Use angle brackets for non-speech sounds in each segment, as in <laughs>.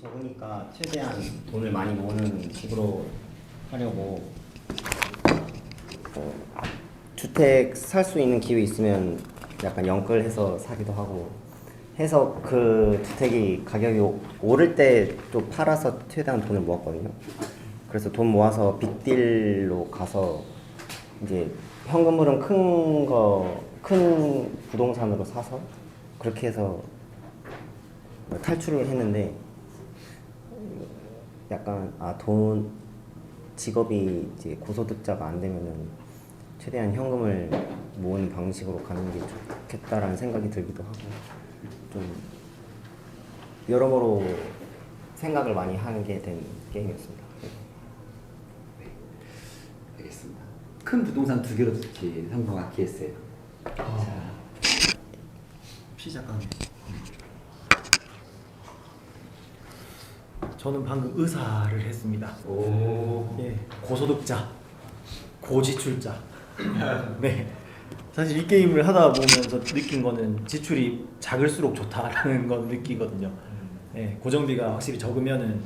적으니까 최대한 돈을 많이 모으는 식으로 하려고 어, 주택 살 수 있는 기회 있으면 약간 연끌해서 사기도 하고 해서 그 주택이 가격이 오- 오를 때 또 팔아서 최대한 돈을 모았거든요. 그래서 돈 모아서 빅딜로 가서 이제 현금으로는 큰 거, 큰 부동산으로 사서 그렇게 해서 탈출을 했는데 약간 아 돈 직업이 이제 고소득자가 안 되면은 최대한 현금을 모으는 방식으로 가는 게 좋겠다라는 생각이 들기도 하고 좀 여러모로 생각을 많이 하게 된 게임이었습니다. 알겠습니다. 큰 부동산 두 개로 특히 성공하기 했어요. 자, 시작하 저는 방금 의사를 했습니다. 오. 예, 고소득자, 고지출자. <laughs> 네. 사실 이 게임을 하다 보면서 느낀 거는 지출이 작을수록 좋다라는 건 느끼거든요. 예, 고정비가 확실히 적으면은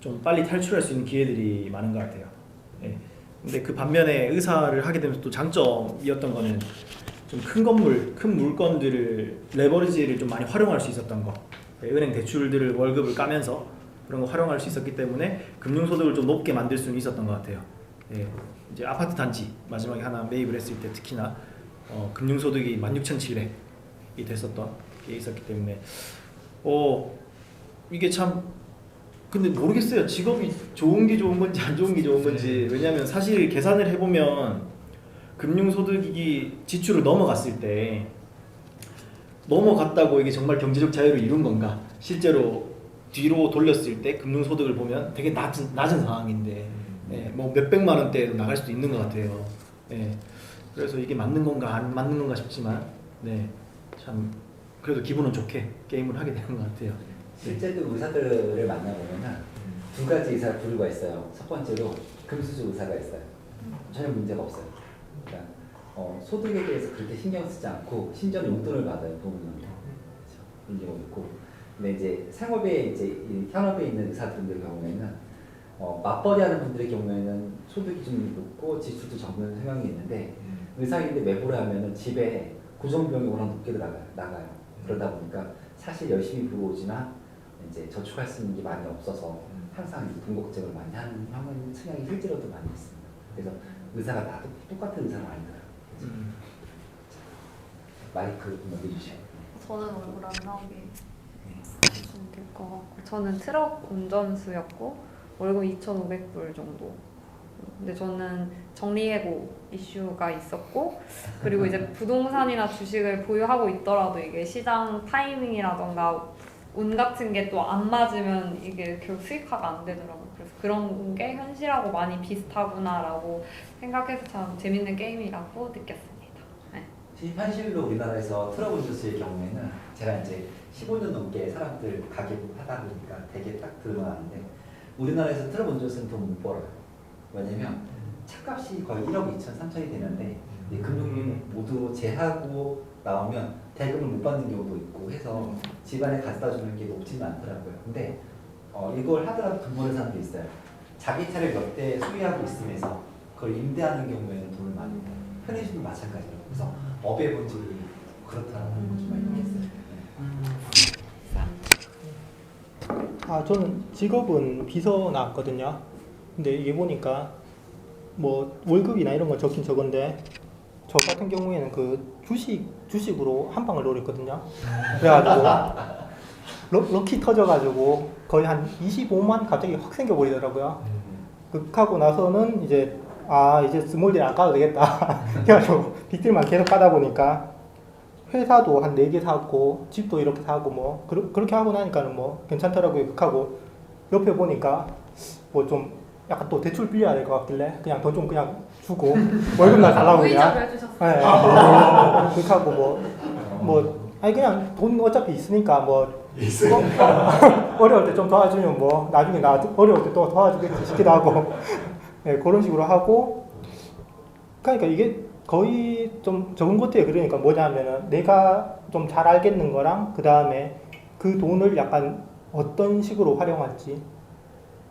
좀 빨리 탈출할 수 있는 기회들이 많은 것 같아요. 예. 근데 그 반면에 의사를 하게 되면서 또 장점이었던 거는 좀 큰 건물, 큰 물건들을 레버리지를 좀 많이 활용할 수 있었던 거. 예, 은행 대출들을 월급을 까면서 그런 거 활용할 수 있었기 때문에 금융 소득을 좀 높게 만들 수는 있었던 것 같아요. 예, 이제 아파트 단지 마지막에 하나 매입을 했을 때 특히나 어, 금융 소득이 16,700이 됐었던 게 있었기 때문에 어 이게 참 근데 모르겠어요. 직업이 좋은 게 좋은 건지 안 좋은 게 좋은 건지 왜냐하면 사실 계산을 해보면 금융소득이 지출을 넘어갔을 때 넘어갔다고 이게 정말 경제적 자유를 이룬 건가? 실제로 뒤로 돌렸을 때 금융 소득을 보면 되게 낮은 낮은 상황인데 예, 뭐 몇백만 원대도 나갈 수도 있는 것 같아요. 예, 그래서 이게 맞는 건가 안 맞는 건가 싶지만 네, 참 그래도 기분은 좋게 게임을 하게 되는 것 같아요. 실제로 의사들을 만나보면은 두 가지 의사를 부류가 있어요. 첫 번째로 금수저 의사가 있어요. 전혀 문제가 없어요. 그러니까 어, 소득에 대해서 그렇게 신경 쓰지 않고 심지어 용돈을 받아요. 받아요. 그렇죠. 문제가 있고. 근데 이제 상업에 이제 이 현업에 있는 의사들의 경우에는 어, 맞벌이하는 분들의 경우에는 소득이 좀 높고 지출도 적은 성향이 있는데 의사인데 매부를 하면은 집에 고정비용이 워낙 높게 나가요. 나가요. 그러다 보니까 사실 열심히 들어오지나 이제 저축할 수 있는 게 많이 없어서 항상 이제 돈 걱정을 많이 하는 형은 성향이 실제로도 많이 있습니다. 그래서 의사가 다 똑- 똑같은 의사는 아니더라고요. 음. 마이크 넘겨주세요. 저는 얼굴 안 나오게 해주시면 될것 같고 저는 트럭 운전수였고 월급 2,500불 정도 근데 저는 정리해고 이슈가 있었고 그리고 이제 <laughs> 부동산이나 주식을 보유하고 있더라도 이게 시장 타이밍이라던가 운 같은 게 또 안 맞으면 이게 결국 수익화가 안 되더라고요. 그래서 그런 게 현실하고 많이 비슷하구나라고 생각해서 참 재밌는 게임이라고 느꼈습니다. 네. 시- 현실로 우리나라에서 트러블 뉴스의 경우에는 제가 이제 15년 넘게 사람들 가게 하다 보니까 되게 딱 드러나는데 우리나라에서 트러블 뉴스는 돈 못 벌어요. 왜냐면 차값이 거의 1억 2천, 3천이 되는데 이 금융이 모두 제하고 나오면 대금을 못 받는 경우도 있고 해서 집안에 가져다 주는 게 높지는 않더라고요. 근데 어, 이걸 하더라도 돈 버는 사람도 있어요. 자기 차를 몇 대 소유하고 있으면서 그걸 임대하는 경우에는 돈을 많이 벌어요. 편의점도 마찬가지로. 그래서 업의 본질이 그렇다는 걸좀 많이 느꼈어요. 아 저는 직업은 비서 나왔거든요. 근데 이게 보니까 뭐 월급이나 이런 건 적긴 적은데 저 같은 경우에는 그 주식 주식으로 한 방을 노렸거든요. 그래가지고 럭, 럭키 터져가지고 거의 한 25만 갑자기 확 생겨버리더라고요. 극하고 나서는 이제 아 이제 스몰딜 안 까도 되겠다. <laughs> 그래가지고 빅딜만 계속 까다 보니까 회사도 한 4개 사고 집도 이렇게 사고 뭐 그러, 그렇게 하고 나니까는 뭐 괜찮더라고요 극하고 옆에 보니까 뭐 좀 약간 또 대출 빌려야 될 것 같길래 그냥 돈 좀 그냥 주고 <laughs> 월급날 달라고 그냥 해주셨어요. 네, 네. 그렇게 하고 뭐, 뭐, 아니 그냥 돈 어차피 있으니까 뭐, 어, <laughs> 어려울 때 좀 도와주면 뭐, 나중에 나 어려울 때 또 도와주겠지 싶기도 하고, 네, 그런 식으로 하고, 그러니까 이게 거의 좀 적은 것 같아요. 그러니까 뭐냐면은 내가 좀 잘 알겠는 거랑 그 다음에 그 돈을 약간 어떤 식으로 활용할지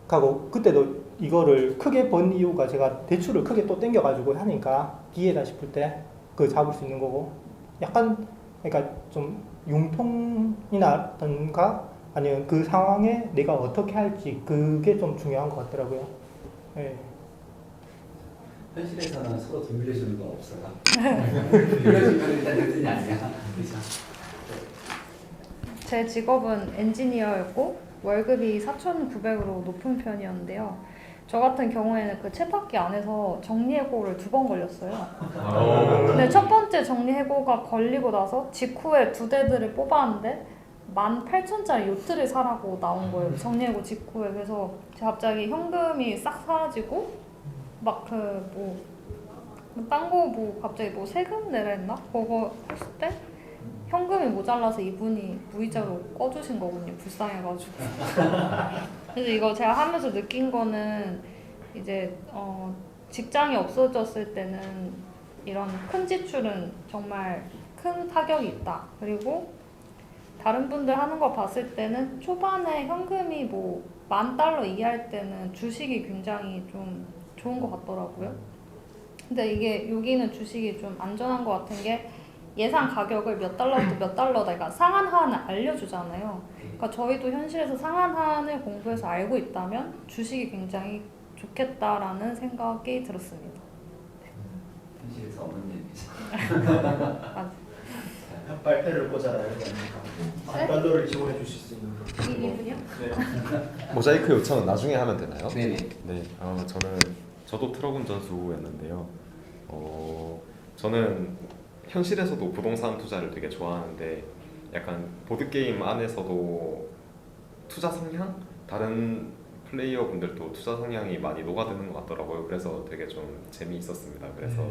하고 그때도 이거를 크게 번 이유가 제가 대출을 크게 또 땡겨가지고 하니까 기회다 싶을 때 그 잡을 수 있는 거고 약간 그러니까 좀 융통이나던가 아니면 그 상황에 내가 어떻게 할지 그게 좀 중요한 것 같더라고요. 예. 현실에서는 서로 돈 빌려주는 건 없어요. 빌려주면 일단 대준이 아니야. 그죠? 제 직업은 엔지니어였고 월급이 4,900으로 높은 편이었는데요. 저 같은 경우에는 그 쳇바퀴 안에서 정리해고를 두 번 걸렸어요. 근데 첫 번째 정리해고가 걸리고 나서 직후에 두 대들을 뽑았는데 18,000짜리 요트를 사라고 나온 거예요. 정리해고 직후에. 그래서 제가 갑자기 현금이 싹 사라지고 막그뭐 딴거 뭐 갑자기 뭐 세금 내라 했나? 그거 했을 때 현금이 모자라서 이분이 무이자로 꺼주신 거군요. 불쌍해가지고. <laughs> 그래서 이거 제가 하면서 느낀 거는 이제 어, 직장이 없어졌을 때는 이런 큰 지출은 정말 큰 타격이 있다. 그리고 다른 분들 하는 거 봤을 때는 초반에 현금이 뭐 만 달러 이하일 때는 주식이 굉장히 좀 좋은 것 같더라고요. 근데 이게 여기는 주식이 좀 안전한 것 같은 게 예상 가격을 몇 달러부터 몇 달러다, 그러니까 상한 하한을 알려주잖아요. 그러니까 저희도 현실에서 상한 하한을 공부해서 알고 있다면 주식이 굉장히 좋겠다라는 생각이 들었습니다. 현실에서 없는 얘기죠. 빨대를 꽂아라 이거 아닙니까? 만 달러를 지원해 주실 수 있는 거. 이 이분이요? 네. 모자이크 요청은 나중에 하면 되나요? 네네. 네, 어, 저는 저도 트럭 운전수였는데요. 어, 저는 현실에서도 부동산 투자를 되게 좋아하는데 약간 보드 게임 안에서도 투자 성향 다른 플레이어 분들도 투자 성향이 많이 녹아드는 것 같더라고요. 그래서 되게 좀 재미있었습니다. 그래서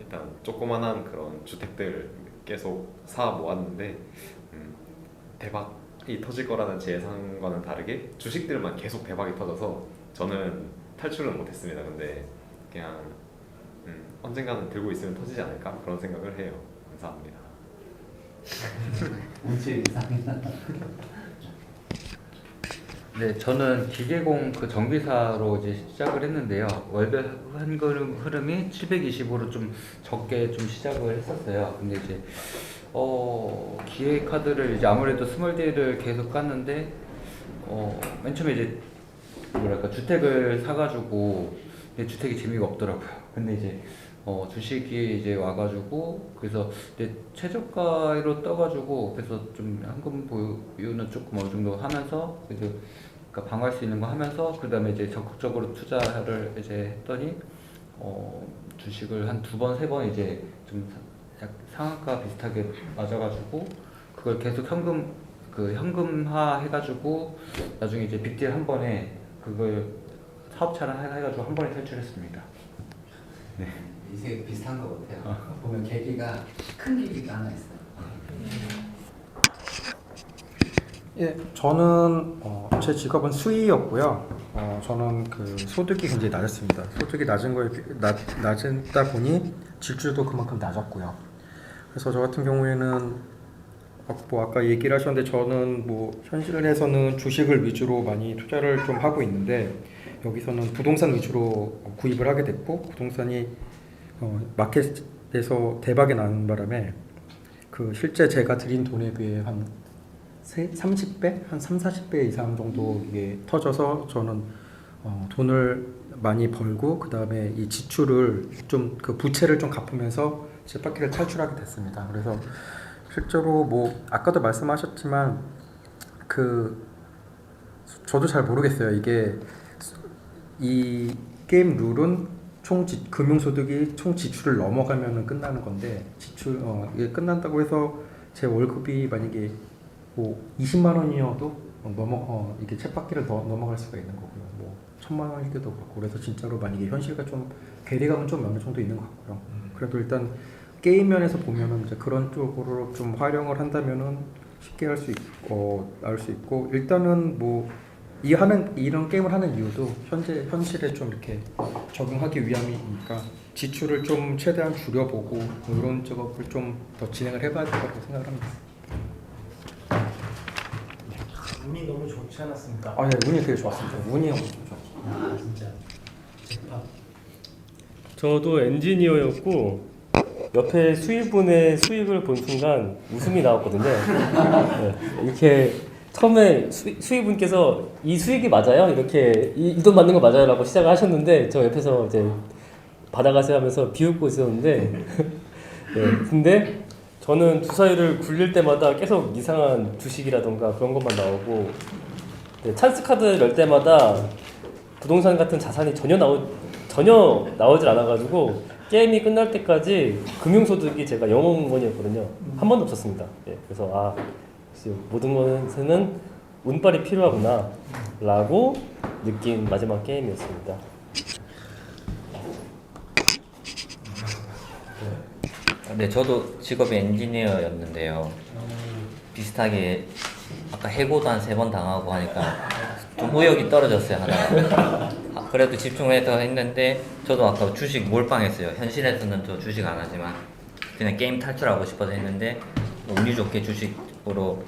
일단 조그만한 그런 주택들 계속 사 모았는데 음, 대박이 터질 거라는 제 예상과는 다르게 주식들만 계속 대박이 터져서 저는 탈출은 못했습니다. 근데 그냥 음, 언젠가는 들고 있으면 터지지 않을까 그런 생각을 해요. 감사합니다. <laughs> 이상이나. 네, 저는 기계공 그 정비사로 이제 시작을 했는데요. 월별 환금 흐름이 725로 좀 적게 좀 시작을 했었어요. 근데 이제 어 기회 카드를 이제 아무래도 스몰 딜을 계속 깠는데 어맨 처음에 이제 뭐랄까 주택을 사가지고 근데 주택이 재미가 없더라고요. 근데 이제 어 주식이 이제 와가지고 그래서 이제 최저가로 떠가지고 그래서 좀 현금 보유는 조금 어느 정도 하면서 그래도 그러니까 방어할 수 있는 거 하면서 그 다음에 이제 적극적으로 투자를 이제 했더니 어 주식을 한 두 번 세 번 이제 좀 약 상한가 비슷하게 맞아가지고 그걸 계속 현금 그 현금화 해가지고 나중에 이제 빅딜 한 번에 그걸 사업차를 해- 해가지고 한 번에 탈출했습니다. 이게 비슷한 것 같아요. 보면 계기가 큰 계기가 하나 있어요. 예, 저는 어, 제 직업은 수의였고요. 어, 저는 그 소득이 굉장히 낮았습니다. 소득이 낮은 거에 비- 낮, 낮다 보니 질주도 그만큼 낮았고요. 그래서 저 같은 경우에는 어, 뭐 아까 얘기를 하셨는데 저는 뭐 현실에서는 주식을 위주로 많이 투자를 좀 하고 있는데 여기서는 부동산 위주로 구입을 하게 됐고 부동산이 어, 마켓에서 대박이 나는 바람에 그 실제 제가 들인 돈에 비해 한 세- 30배? 한 3, 40배 이상 정도 이게 터져서 저는 어, 돈을 많이 벌고 그 다음에 이 지출을 좀 그 부채를 좀 갚으면서 쳇바퀴를 탈출하게 됐습니다. 그래서 실제로 뭐 아까도 말씀하셨지만 그 저도 잘 모르겠어요. 이게 이 게임 룰은 총 지, 금융소득이 총 지출을 넘어가면은 끝나는 건데 지출 어 이게 끝난다고 해서 제 월급이 만약에 뭐 20만 원이어도 어, 넘어 어 이게 쳇바퀴를 더 넘어갈 수가 있는 거고요. 뭐 천만 원일 때도 그렇고 그래서 진짜로 만약에 현실과 좀 괴리감은 좀 어느 정도 있는 것 같고요. 그래도 일단 게임 면에서 보면은 이제 그런 쪽으로 좀 활용을 한다면은 쉽게 할 수 있고 알수 있고 일단은 뭐 이 하는 이런 게임을 하는 이유도 현재 현실에 좀 이렇게 적용하기 위함이니까 지출을 좀 최대한 줄여보고 뭐 이런 작업을 좀 더 진행을 해봐야 될 거라고 생각합니다. 운이 너무 좋지 않았습니까? 아, 네, 운이 되게 좋았습니다. 운이 엄청 좋았어요. 아 진짜 재판. 저도 엔지니어였고 옆에 수입분의 수익을 본 순간 웃음이 나왔거든요. 네, 이렇게 처음에 수, 수입분께서 이 수익이 맞아요? 이렇게 이 돈 받는 거 맞아요?라고 시작을 하셨는데 저 옆에서 이제 받아가세요 하면서 비웃고 있었는데 <laughs> 네, 근데 저는 주사위를 굴릴 때마다 계속 이상한 주식이라던가 그런 것만 나오고 네, 찬스 카드 열 때마다 부동산 같은 자산이 전혀 나오 전혀 나오질 않아가지고 게임이 끝날 때까지 금융소득이 제가 영원권이었거든요. 한 번도 없었습니다. 예, 그래서 아 모든 것에는 운빨이 필요하구나 라고 느낀 마지막 게임이었습니다. 네, 저도 직업이 엔지니어였는데요. 비슷하게 아까 해고도 한 세 번 당하고 하니까 좀 의욕이 떨어졌어요 하다가 아, 그래도 집중해서 했는데 저도 아까 주식 몰빵했어요. 현실에서는 저 주식 안 하지만 그냥 게임 탈출하고 싶어서 했는데 운이 좋게 주식으로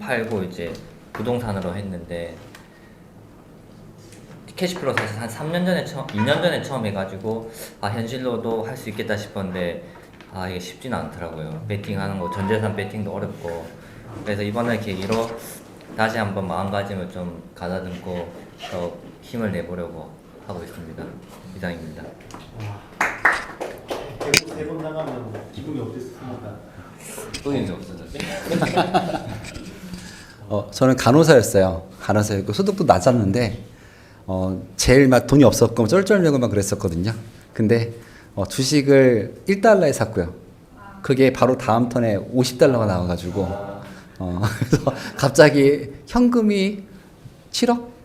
팔고 이제 부동산으로 했는데 캐시플로 사실 한 3년 전에 처음, 2년 전에 처음 해가지고 아 현실로도 할 수 있겠다 싶었는데 아 이게 쉽지는 않더라고요. 베팅하는 거 전재산 베팅도 어렵고 그래서 이번에 계기로 다시 한번 마음가짐을 좀 가다듬고 더 힘을 내보려고 하고 있습니다. 이상입니다. 세번 나가면 기분이 어땠습니까? 돈이 없어졌죠. <laughs> 어, 저는 간호사였어요. 간호사였고 소득도 낮았는데 어, 제일 막 돈이 없었고 쩔쩔매고 막 그랬었거든요. 근데 어, 주식을 1달러에 샀고요. 그게 바로 다음 턴에 50달러가 나와가지고 어, <laughs> 그래서 갑자기 현금이 7억이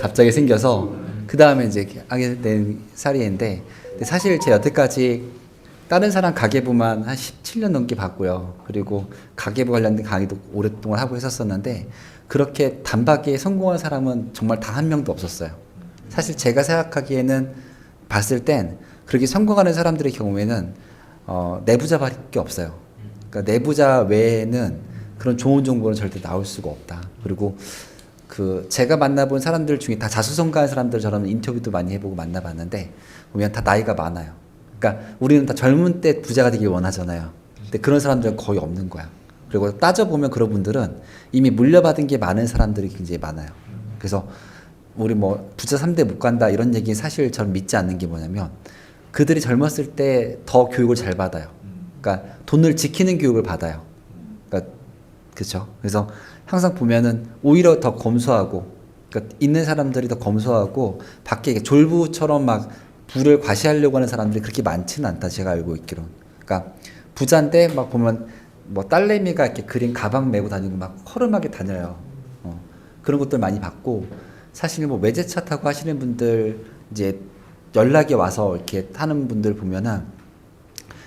갑자기 생겨서 그 다음에 이제 하게 된 사리인데 근데 사실 제 여태까지 다른 사람 가계부만 한 17년 넘게 봤고요. 그리고 가계부 관련된 강의도 오랫동안 하고 했었었는데 그렇게 단박에 성공한 사람은 정말 단 한 명도 없었어요. 사실 제가 생각하기에는 봤을 땐 그렇게 성공하는 사람들의 경우에는 어, 내부자밖에 없어요. 그러니까 내부자 외에는 그런 좋은 정보는 절대 나올 수가 없다. 그리고 그 제가 만나본 사람들 중에 다 자수성가한 사람들 저는 인터뷰도 많이 해보고 만나봤는데 보면 다 나이가 많아요. 그러니까 우리는 다 젊은 때 부자가 되길 원하잖아요. 근데 그런 사람들은 거의 없는 거야. 그리고 따져보면 그런 분들은 이미 물려받은 게 많은 사람들이 굉장히 많아요. 그래서 우리 뭐 부자 3대 못 간다 이런 얘기 사실 저는 믿지 않는 게 뭐냐면 그들이 젊었을 때 더 교육을 잘 받아요. 그러니까 돈을 지키는 교육을 받아요. 그러니까 그렇죠. 그래서 항상 보면은 오히려 더 검소하고 그러니까 있는 사람들이 더 검소하고 밖에 졸부처럼 막 부를 과시하려고 하는 사람들이 그렇게 많지는 않다 제가 알고 있기로는. 그러니까 부자인데 막 보면 뭐 딸내미가 이렇게 그린 가방 메고 다니고 막 허름하게 다녀요. 어, 그런 것들 많이 받고 사실 뭐 외제차 타고 하시는 분들 이제 연락이 와서 이렇게 타는 분들 보면은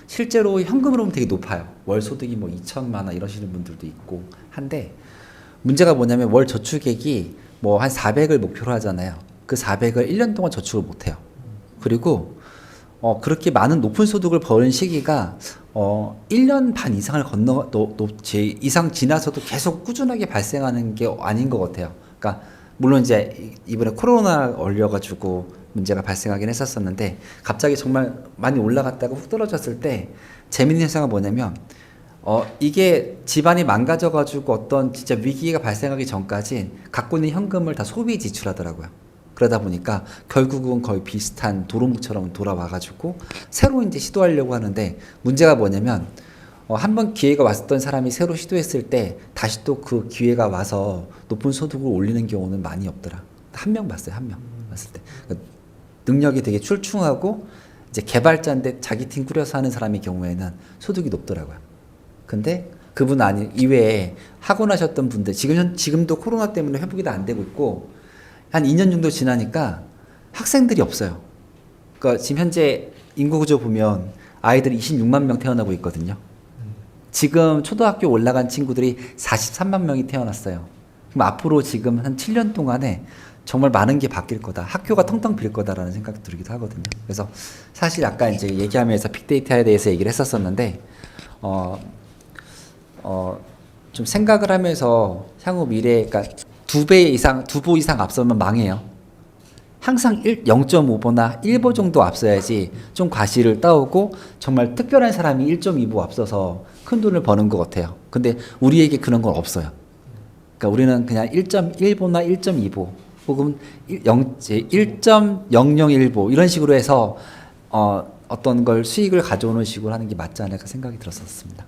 실제로 현금으로 보면 되게 높아요. 월 소득이 뭐 2천만 원 이러시는 분들도 있고 한데 문제가 뭐냐면 월 저축액이 뭐 한 400을 목표로 하잖아요. 그 400을 1년 동안 저축을 못 해요. 그리고 어 그렇게 많은 높은 소득을 버는 시기가 어 1년 반 이상을 건너 노, 노, 제 이상 지나서도 계속 꾸준하게 발생하는 게 아닌 것 같아요. 그러니까 물론 이제 이- 이번에 코로나 걸려가지고 문제가 발생하긴 했었었는데 갑자기 정말 많이 올라갔다가 훅 떨어졌을 때 재밌는 현상은 뭐냐면 어 이게 집안이 망가져가지고 어떤 진짜 위기가 발생하기 전까지 갖고 있는 현금을 다 소비 지출하더라고요. 그러다 보니까 결국은 거의 비슷한 도루묵처럼 돌아와가지고 새로 이제 시도하려고 하는데 문제가 뭐냐면 어, 한번 기회가 왔던 사람이 새로 시도했을 때 다시 또 그 기회가 와서 높은 소득을 올리는 경우는 많이 없더라. 한 명 봤어요, 한 명 봤을 때. 그러니까 능력이 되게 출중하고 이제 개발자인데 자기 팀 꾸려서 하는 사람의 경우에는 소득이 높더라고요. 근데 그분 아니 이외에 나셨던 분들 지금 현- 지금도 코로나 때문에 회복이 다 안 되고 있고 한 2년 정도 지나니까 학생들이 없어요. 그러니까 지금 현재 인구 구조 보면 아이들이 26만 명 태어나고 있거든요. 지금 초등학교 올라간 친구들이 43만 명이 태어났어요. 그럼 앞으로 지금 한 7년 동안에 정말 많은 게 바뀔 거다. 학교가 텅텅 빌 거다라는 생각이 들기도 하거든요. 그래서 사실 아까 이제 얘기하면서 빅데이터에 대해서 얘기를 했었었는데, 어, 어, 좀 생각을 하면서 향후 미래 그러니까 두 배 이상 두 보 이상 앞서면 망해요. 항상 1, 0.5보나 1보 정도 앞서야지 좀 과실을 따오고 정말 특별한 사람이 1.2보 앞서서 큰 돈을 버는 것 같아요. 근데 우리에게 그런 건 없어요. 그러니까 우리는 그냥 1.1보나 1.2보 혹은 0, 1.001보 이런 식으로 해서 어, 어떤 걸 수익을 가져오는 식으로 하는 게 맞지 않을까 생각이 들었었습니다.